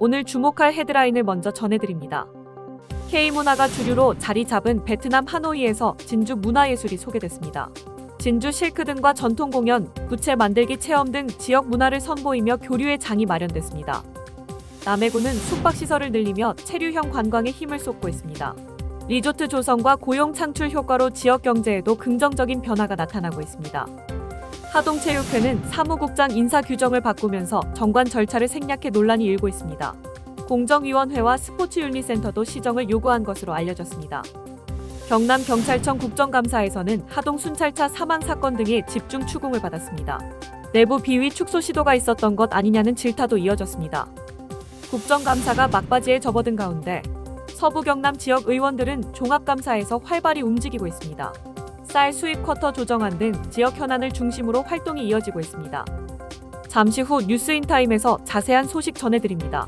오늘 주목할 헤드라인을 먼저 전해드립니다. K문화가 주류로 자리 잡은 베트남 하노이에서 진주 문화예술이 소개됐습니다. 진주 실크 등과 전통 공연, 부채 만들기 체험 등 지역 문화를 선보이며 교류의 장이 마련됐습니다. 남해군은 숙박시설을 늘리며 체류형 관광에 힘을 쏟고 있습니다. 리조트 조성과 고용 창출 효과로 지역 경제에도 긍정적인 변화가 나타나고 있습니다. 하동체육회는 사무국장 인사 규정을 바꾸면서 정관 절차를 생략해 논란이 일고 있습니다. 공정위원회와 스포츠윤리센터도 시정을 요구한 것으로 알려졌습니다. 경남 경찰청 국정감사에서는 하동 순찰차 사망 사건 등의 집중 추궁을 받았습니다. 내부 비위 축소 시도가 있었던 것 아니냐는 질타도 이어졌습니다. 국정감사가 막바지에 접어든 가운데 서부 경남 지역 의원들은 종합감사에서 활발히 움직이고 있습니다. 쌀 수입 쿼터 조정안 등 지역 현안을 중심으로 활동이 이어지고 있습니다. 잠시 후 뉴스인타임에서 자세한 소식 전해드립니다.